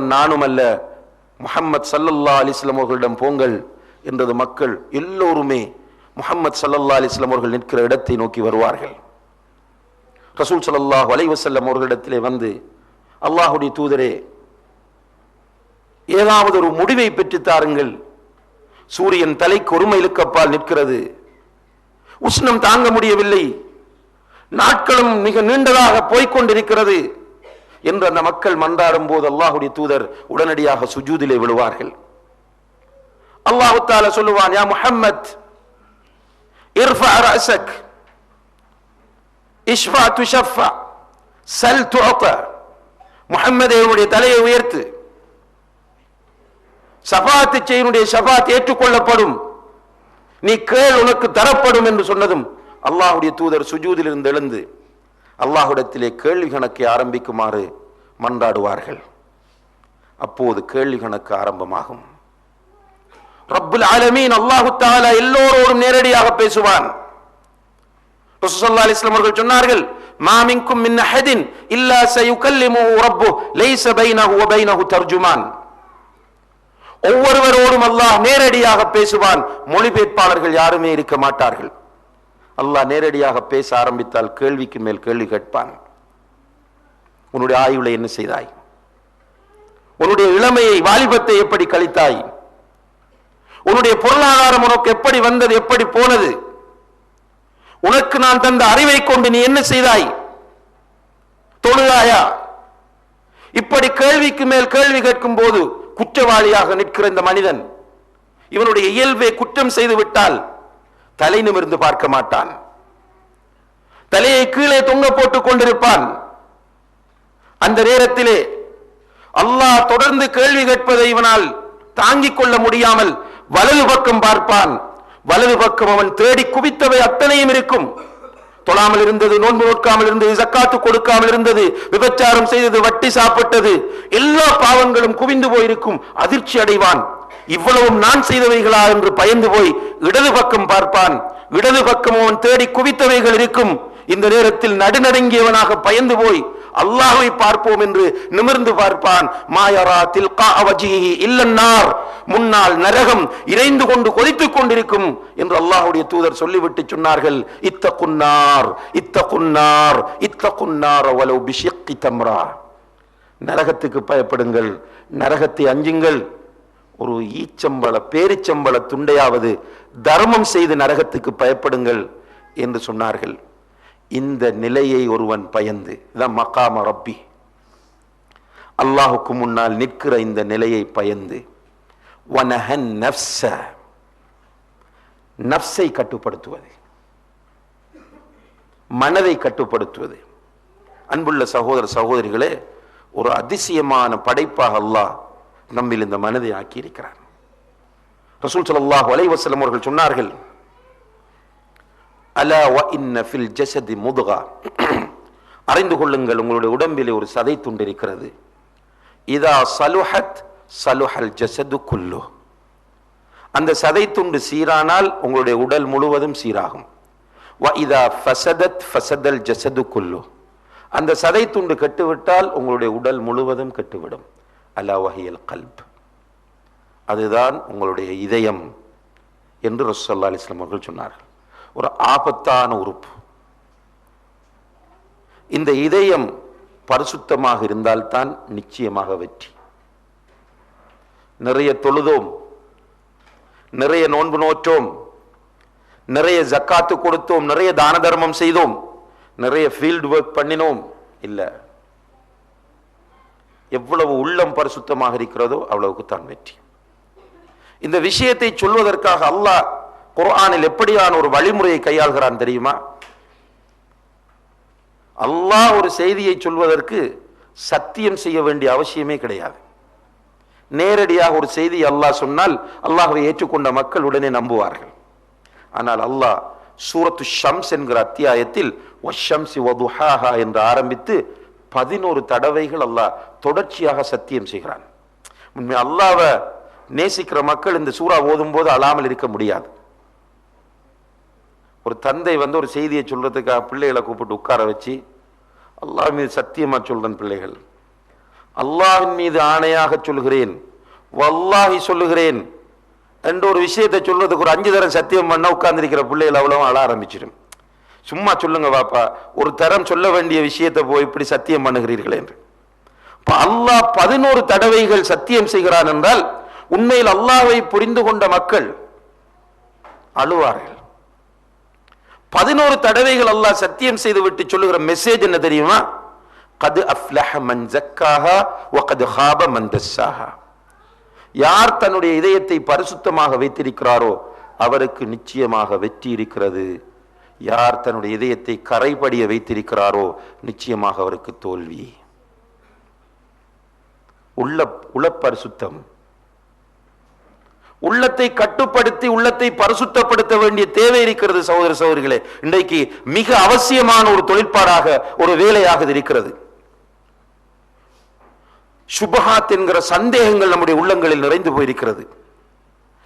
நானும் அல்ல முஹம்மது சல்லல்லா அலிஸ்லாம் அவர்களிடம் போங்கள் என்றது மக்கள் எல்லோருமே முஹம்மது சல்லல்லா அலிஸ்லாம் அவர்கள் நிற்கிற இடத்தை நோக்கி வருவார்கள். ரசூல் சல்லாஹ் அலைஹி அவர்களிடத்திலே வந்து அல்லாஹுடைய தூதரே ஏதாவது ஒரு முடிவை பெற்று தாருங்கள். சூரியன் தலைக்கு ஒரு மைலுக்கு நிற்கிறது. உஷ்ணம் தாங்க முடியவில்லை. நாட்களும் மிக நீண்டதாக போய்கொண்டிருக்கிறது என்று அந்த மக்கள் மன்றாடும் போது அல்லாஹுடைய தூதர் உடனடியாக சுஜூதிலே விழுவார்கள். அல்லாஹு தால சொல்லுவான் யா முஹம்மத் இர்ஃபா ரசக் இஷ்ஃபா துஷஃபா சல் துஅத. முஹம்மதே தலையை உயர்த்து. சபாத்து செய்யனுடைய சபாத் ஏற்றுக்கொள்ளப்படும். நீ கேள் உனக்கு தரப்படும் என்று சொன்னதும் அல்லாஹுடைய தூதர் சுஜூதில் இருந்து எழுந்து அல்லாஹுடத்திலே கேள்வி கணக்கை ஆரம்பிக்குமாறு மன்றாடுவார்கள். அப்போது கேள்வி கணக்கு ஆரம்பமாகும். ரப்புல் ஆலமீன் அல்லாஹு தாலா எல்லோரோடும் நேரடியாக பேசுவான். அவர்கள் சொன்னார்கள் மாமிங்கும் மின் அஹதின் இல்லா சயுகல்லிமுஹு ரப்புஹு லைஸ பைனஹு வ பைனஹு தர்ஜுமான். ஒவ்வொருவரோடும் அல்லாஹ் நேரடியாக பேசுவான். மொழிபெயர்ப்பாளர்கள் யாருமே இருக்க மாட்டார்கள். அல்லாஹ் நேரடியாக பேச ஆரம்பித்தால் கேள்விக்கு மேல் கேள்வி கேட்பான். உன்னுடைய ஆயுளை என்ன செய்தாய்? உன்னுடைய இளமையை வாலிபத்தை எப்படி கழித்தாய்? உன்னுடைய பொருளாதாரம் உனக்கு எப்படி வந்தது எப்படி போனது? உனக்கு நான் தந்த அறிவை கொண்டு நீ என்ன செய்தாய்? தொழுதாயா? இப்படி கேள்விக்கு மேல் கேள்வி கேட்கும் போது குற்றவாளியாக நிற்கிற இந்த மனிதன் இவனுடைய இயல்பை குற்றம் செய்து விட்டால் தலை நிமிர்ந்து பார்க்க மாட்டான். தலையை கீழே தொங்க போட்டுக் கொண்டிருப்பான். அந்த நேரத்திலே அல்லாஹ் தொடர்ந்து கேள்வி கேட்பதை இவனால் தாங்கிக் கொள்ள முடியாமல் வலது பக்கம் பார்ப்பான். வலது பக்கம் அவன் தேடி குவித்தவை அத்தனையும் இருக்கும். தொழாமல் இருந்தது நோன்பு நோக்காமல் இருந்தது ஜக்காத்து கொடுக்காமல் இருந்தது விபச்சாரம் செய்தது வட்டி சாப்பிட்டது எல்லா பாவங்களும் குவிந்து போயிருக்கும் அதிர்ச்சி அடைவான். இவ்வளவும் நான் செய்தவைகளா என்று பயந்து போய் இடது பக்கம் பார்ப்பான். இடது பக்கம் அவன் தேடி குவித்தவைகள் இருக்கும். இந்த நேரத்தில் நடுநடுங்கியவனாக பயந்து போய் அல்லாஹை பார்ப்போம் என்று நிமிர்ந்து பார்ப்பான். மாயரா தில்கா அவஜிஹி இல்லன்னார். முன்னால் நரகம் இறைந்து கொண்டு கொதித்துக் கொண்டிருக்கும் என்று அல்லாஹ்வுடைய தூதர் சொல்லிவிட்டு சொன்னார்கள். இத்த குன்னார் இத்த குன்னார் இத்த குன்னார் அவளவு பிஷிக்கி தம்ரா. நரகத்துக்கு பயப்படுங்கள். நரகத்தை அஞ்சுங்கள். ஒரு ஈச்சம்பள பேரிச்சம்பள துண்டையாவது தர்மம் செய்து நரகத்துக்கு பயப்படுங்கள் என்று சொன்னார்கள். இந்த நிலையை ஒருவன் பயந்து இதான் மகாம ரப்பி. அல்லாஹுக்கு முன்னால் நிற்கிற இந்த நிலையை பயந்து வனஹன் நஃப்ஸ. நஃப்ஸை கட்டுப்படுத்துவது மனதை கட்டுப்படுத்துவது. அன்புள்ள சகோதர சகோதரிகளே ஒரு அதிசயமான படைப்பாக அல்லாஹ் நம்மில் இந்த மனதை ஆக்கி இருக்கிறார் ரசூல் ஸல்லல்லாஹு அலைவசலம் அவர்கள் சொன்னார்கள் அலா வ இன்ன ஃபில் ஜஸதி முதுகா. அறிந்து கொள்ளுங்கள் உங்களுடைய உடம்பிலே ஒரு சதை துண்டு இருக்கிறது. இதா சலுஹத் சலுஹல் ஜசது குல்லு. அந்த சதை துண்டு சீரானால் உங்களுடைய உடல் முழுவதும் சீராகும். வ இதா ஃபசதத் ஃபசதல் ஜஸது குல்லு. அந்த சதை துண்டு கெட்டுவிட்டால் உங்களுடைய உடல் முழுவதும் கெட்டுவிடும். அலா வஹியல் கல்ப். அதுதான் உங்களுடைய இதயம் என்று ரசல்லா அலிஸ்லாம் அவர்கள் சொன்னார்கள். ஒரு ஆபத்தான உறுப்பு. இந்த இதயம் பரிசுத்தமாக இருந்தால்தான் நிச்சயமாக வெற்றி. நிறைய தொழுதோம் நிறைய நோன்பு நோற்றோம் நிறைய ஜக்காத்து கொடுத்தோம் நிறைய தான தர்மம் செய்தோம் நிறைய ஃபீல்டு ஒர்க் பண்ணினோம். இல்லை. எவ்வளவு உள்ளம் பரிசுத்தமாக இருக்கிறதோ அவ்வளவுக்கு தான் வெற்றி. இந்த விஷயத்தை சொல்வதற்காக அல்லாஹ் குர்ஆனில் எப்படியான ஒரு வழிமுறையை கையாள்கிறான் தெரியுமா? அல்லாஹ் ஒரு செய்தியை சொல்வதற்கு சத்தியம் செய்ய வேண்டிய அவசியமே கிடையாது. நேரடியாக ஒரு செய்தி அல்லாஹ் சொன்னால் அல்லாஹை ஏற்றுக்கொண்ட மக்கள் உடனே நம்புவார்கள். ஆனால் அல்லாஹ் சூரத்து ஷம்ஸ் என்கிற அத்தியாயத்தில் வஷம்சி வதுஹாஹா என்று ஆரம்பித்து பதினோரு தடவைகள் அல்லாஹ் தொடர்ச்சியாக சத்தியம் செய்கிறான். உண்மை அல்லாவை நேசிக்கிற மக்கள் இந்த சூறா ஓதும் போது அழாமல் இருக்க முடியாது. ஒரு தந்தை வந்து ஒரு செய்தியை சொல்றதுக்காக பிள்ளைகளை கூப்பிட்டு உட்கார வச்சு அல்லாஹ் மீது சத்தியமாக சொல்றேன் பிள்ளைகள். அல்லாஹின் மீது ஆணையாக சொல்கிறேன். வல்லாஹி சொல்லுகிறேன். என்ற ஒரு விஷயத்தை சொல்றதுக்கு ஒரு அஞ்சு தரம் சத்தியம் பண்ண உட்கார்ந்திருக்கிற பிள்ளைகள் அவ்வளவு அழ ஆரம்பிச்சிடும். சும்மா சொல்லுங்க பாப்பா ஒரு தரம் சொல்ல வேண்டிய விஷயத்தை போய் இப்படி சத்தியம் பண்ணுகிறீர்கள் என்று. அல்லாஹ் பதினோரு தடவைகள் சத்தியம் செய்கிறான் என்றால் உண்மையில் அல்லாவை புரிந்து கொண்ட மக்கள் அழுவார்கள். பதினோரு தடவைகள் அல்லாஹ் சத்தியம் செய்து விட்டு சொல்லுகிற மெசேஜ் என்ன தெரியுமா? கது அஃப்லஹ மன் ஜக்காஹா வகது ஹாப மன் தஸ்ஸாஹா. யார் தன்னுடைய இதயத்தை பரிசுத்தமாக வைத்திருக்கிறாரோ அவருக்கு நிச்சயமாக வெற்றி இருக்கிறது. யார் தன்னுடைய இதயத்தை கரைபடிய வைத்திருக்கிறாரோ நிச்சயமாக அவருக்கு தோல்வி. உள்ள உளப்பரிசுத்தம். உள்ளத்தை கட்டுப்படுத்தி உள்ளத்தை பரிசுத்தப்படுத்த வேண்டிய தேவை இருக்கிறது சகோதர சகோதரிகளே. இன்றைக்கு மிக அவசியமான ஒரு தொழிற்பாடாக ஒரு வேலையாக இருக்கிறது. சுபஹாத் என்கிற சந்தேகங்கள் நம்முடைய உள்ளங்களில் நிறைந்து போயிருக்கிறது.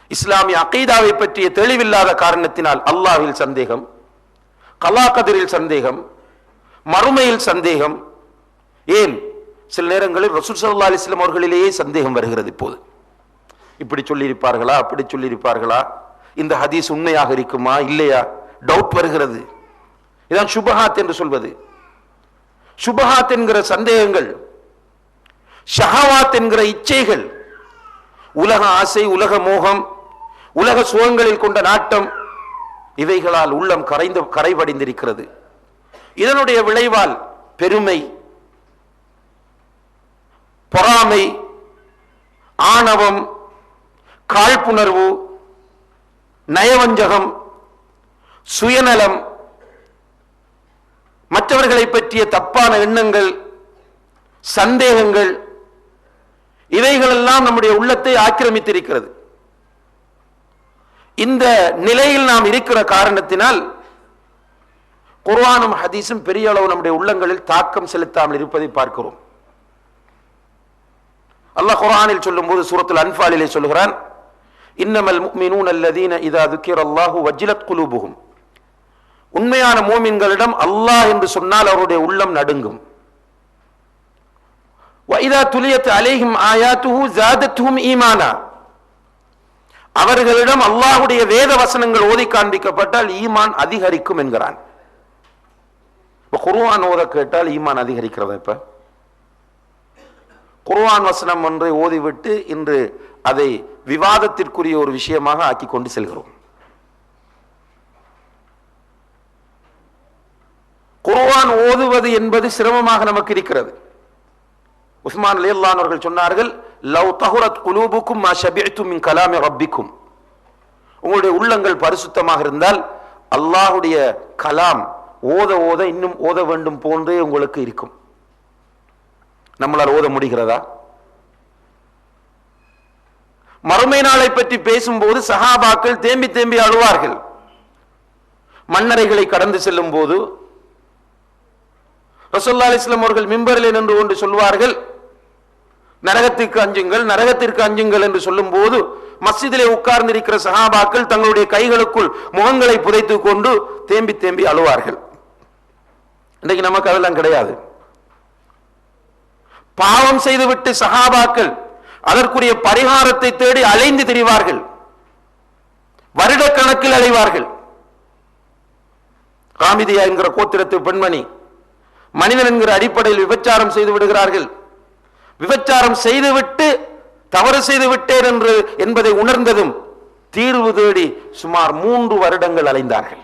இஸ்லாமிய அகைதாவை பற்றிய தெளிவில்லாத காரணத்தினால் அல்லாஹில் சந்தேகம். கலாக்கதிரில் சந்தேகம் மறுமையில் சந்தேகம். ஏன்? சில நேரங்களில் ரசூல் சல்லா அலிஸ்லாம் அவர்களிலேயே சந்தேகம் வருகிறது இப்போது. இப்படி சொல்லியிருப்பார்களா? அப்படி சொல்லியிருப்பார்களா? இந்த ஹதீஸ் உண்மையாக இருக்குமா? இல்லையா? டவுட் வருகிறது. இதான் சுபஹாத் என்று சொல்வது. சுபஹாத் என்கிற சந்தேகங்கள் ஷஹாவாத் என்கிற இச்சைகள் உலக ஆசை உலக மோகம் உலக சுகங்களில் கொண்ட நாட்டம் இவைகளால் உள்ளம் கரைந்து கரைபடிந்திருக்கிறது இதனுடைய விளைவால் பெருமை பொறாமை ஆணவம் காழ்ப்புணர்வு நயவஞ்சகம் சுயநலம் மற்றவர்களை பற்றிய தப்பான எண்ணங்கள் சந்தேகங்கள் இவைகளெல்லாம் நம்முடைய உள்ளத்தை ஆக்கிரமித்திருக்கிறது. இந்த நிலையில் நாம் இருக்கிற காரணத்தினால் குர்ஆனும் ஹதீஸும் பெரிய அளவு நம்முடைய உள்ளங்களில் தாக்கம் செலுத்தாமல் இருப்பதை பார்க்கிறோம். அல்லாஹ் குர்ஆனில் சொல்லும்போது சூரத்தில் அன்பாலிலே சொல்கிறான் இன்னமல் மீனூன் அல்லதீன இதா துக்கிரல்லாஹு வஜிலத் குலூபுஹும். உண்மையான மூமின்களிடம் அல்லாஹ் என்று சொன்னால் அவருடைய உள்ளம் நடுங்கும். வைதா துலியத் அலேஹிம் ஆயாத்துஹு ஜாதத்துஹும் ஈமானா. அவர்களிடம் அல்லாஹுடைய வேத வசனங்கள் ஓதி காண்பிக்கப்பட்டால் ஈமான் அதிகரிக்கும் என்கிறான். இப்ப குர்ஆன் ஓத கேட்டால் ஈமான் அதிகரிக்கிறதா இப்ப? குருவான் வசனம் ஒன்றை ஓதிவிட்டு இன்று அதை விவாதத்திற்குரிய ஒரு விஷயமாக ஆக்கி கொண்டு செல்கிறோம். குருவான் ஓதுவது என்பது சிரமமாக நமக்கு இருக்கிறது. உஸ்மான் அலியல்லான் அவர்கள் சொன்னார்கள் லவ் தஹுரத் குலூபுக்கும் மா ஷபிஅத்தும் மின் கலாமி ரப்பிக்கும். உங்களுடைய உள்ளங்கள் பரிசுத்தமாக இருந்தால் அல்லாஹ்வுடைய கலாம் ஓத ஓத இன்னும் ஓத வேண்டும் போன்றே உங்களுக்கு இருக்கும். நம்மளால் ஓத முடிகிறதா? மறுமை நாளை பற்றி பேசும்போது சஹாபாக்கள் தேம்பி தேம்பி அழுவார்கள். மன்னரைகளை கடந்து செல்லும் போது ரசோல்லா அலிஸ்லாம் அவர்கள் மிம்பரில் நின்று கொண்டு சொல்வார்கள் நரகத்திற்கு அஞ்சுங்கள் நரகத்திற்கு அஞ்சுங்கள் என்று சொல்லும் போது மஸ்ஜிதிலே உட்கார்ந்திருக்கிற சகாபாக்கள் தங்களுடைய கைகளுக்குள் முகங்களை புதைத்து கொண்டு தேம்பி தேம்பி அழுவார்கள். இன்றைக்கு நமக்கு அதெல்லாம் கிடையாது. பாவம் செய்துவிட்டு சகாபாக்கள் அதற்குரிய பரிகாரத்தை தேடி அலைந்து திரிவார்கள். வருடக்கணக்கில் அலைவார்கள். காமிதியா என்கிற கோத்திரத்து பெண்மணி மனிதன் என்கிற அடிப்படையில் விபச்சாரம் செய்து விடுகிறார்கள். விபச்சாரம் செய்துவிட்டு தவறு செய்து விட்டேன் என்று என்பதை உணர்ந்ததும் தீர்வு தேடி சுமார் மூன்று வருடங்கள் அலைந்தார்கள்.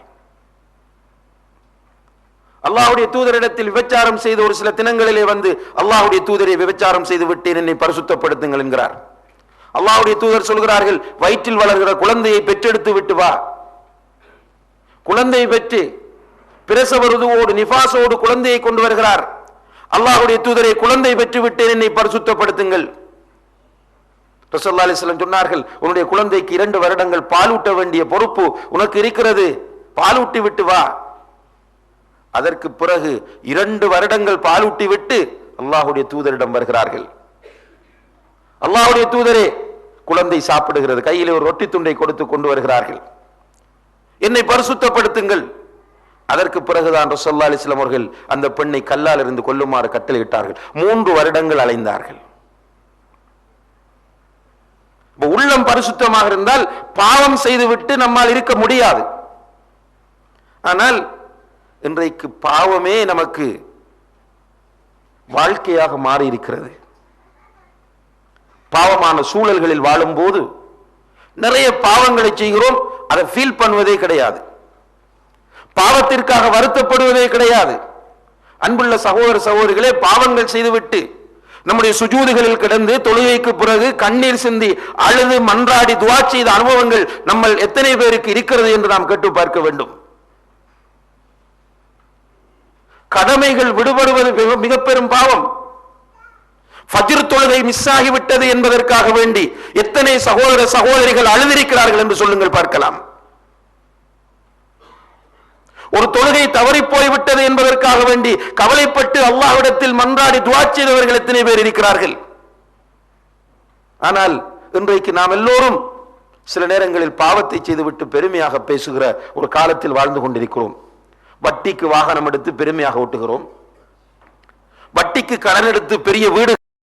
அல்லாஹ்வுடைய தூதரிடத்தில் விபச்சாரம் செய்த ஒரு சில தினங்களிலே வந்து அல்லாவுடைய தூதரை விபச்சாரம் செய்து விட்டேன் என்னை பரிசுத்தப்படுத்துங்கள் என்கிறார். அல்லாஹ்வுடைய தூதர் சொல்கிறார்கள் வயிற்றில் வளர்கிற குழந்தையை பெற்றெடுத்து விட்டு வா. குழந்தை பெற்று பிரசவருதுவோடு நிபாசோடு குழந்தையை கொண்டு வருகிறார். அல்லாஹுடைய தூதரை குழந்தை பெற்றுவிட்டேன் என்னை பரிசுத்தப்படுத்துங்கள். ரசல்லா அலிஸ்லம் சொன்னார்கள் உன்னுடைய குழந்தைக்கு இரண்டு வருடங்கள் பாலூட்ட வேண்டிய பொறுப்பு உனக்கு இருக்கிறது. பாலூட்டி விட்டு வா. அதற்கு பிறகு இரண்டு வருடங்கள் பாலூட்டி விட்டு அல்லாஹுடைய தூதரிடம் வருகிறார்கள். அல்லாஹுடைய தூதரே குழந்தை சாப்பிடுகிறது. கையிலே ஒரு ரொட்டி துண்டை கொடுத்து கொண்டு வருகிறார்கள். என்னை பரிசுத்தப்படுத்துங்கள். அதற்கு பிறகுதான் ரசல்லா அலிஸ்லாம் அவர்கள் அந்த பெண்ணை கல்லால் இருந்து கொல்லுமாறு கட்டளையிட்டார்கள். மூன்று வருடங்கள் அலைந்தார்கள். உள்ளம் பரிசுத்தமாக இருந்தால் பாவம் செய்துவிட்டு நம்மால் இருக்க முடியாது. ஆனால் இன்றைக்கு பாவமே நமக்கு வாழ்க்கையாக மாறி இருக்கிறது பாவமான சூழல்களில் வாழும்போது நிறைய பாவங்களை செய்கிறோம் அதை ஃபீல் பண்ணுவதே கிடையாது. பாவத்திற்காக வருத்தப்படுவதே கிடையாது. அன்புள்ள சகோதர சகோதரிகளே பாவங்கள் செய்துவிட்டு நம்முடைய சுஜூதுகளில் கிடந்து தொழுகைக்கு பிறகு கண்ணீர் சிந்தி அழுது மன்றாடி துவா செய்த அனுபவங்கள் நம்ம எத்தனை பேருக்கு இருக்கிறது என்று நாம் கேட்டு பார்க்க வேண்டும். கடமைகள் விடுபடுவது மிக மிக பெரும் பாவம். ஃபஜ்ர் தொழுகை மிஸ் ஆகிவிட்டது என்பதற்காக வேண்டி எத்தனை சகோதர சகோதரிகள் அழுதிருக்கிறார்கள் என்று சொல்லுங்கள் பார்க்கலாம். ஒரு தொழுகை தவறி போய்விட்டது என்பதற்காக வேண்டி கவலைப்பட்டு அல்லாஹ்விடத்தில் மன்றாடி துவா செய்தவர்கள் எத்தனை பேர் இருக்கிறார்கள்? ஆனால் இன்றைக்கு நாம் எல்லோரும் சில நேரங்களில் பாவத்தை செய்துவிட்டு பெருமையாக பேசுகிற ஒரு காலத்தில் வாழ்ந்து கொண்டிருக்கிறோம். வட்டிக்கு வாகனம் எடுத்து பெருமையாக ஓட்டுகிறோம். வட்டிக்கு கடன் எடுத்து பெரிய வீடு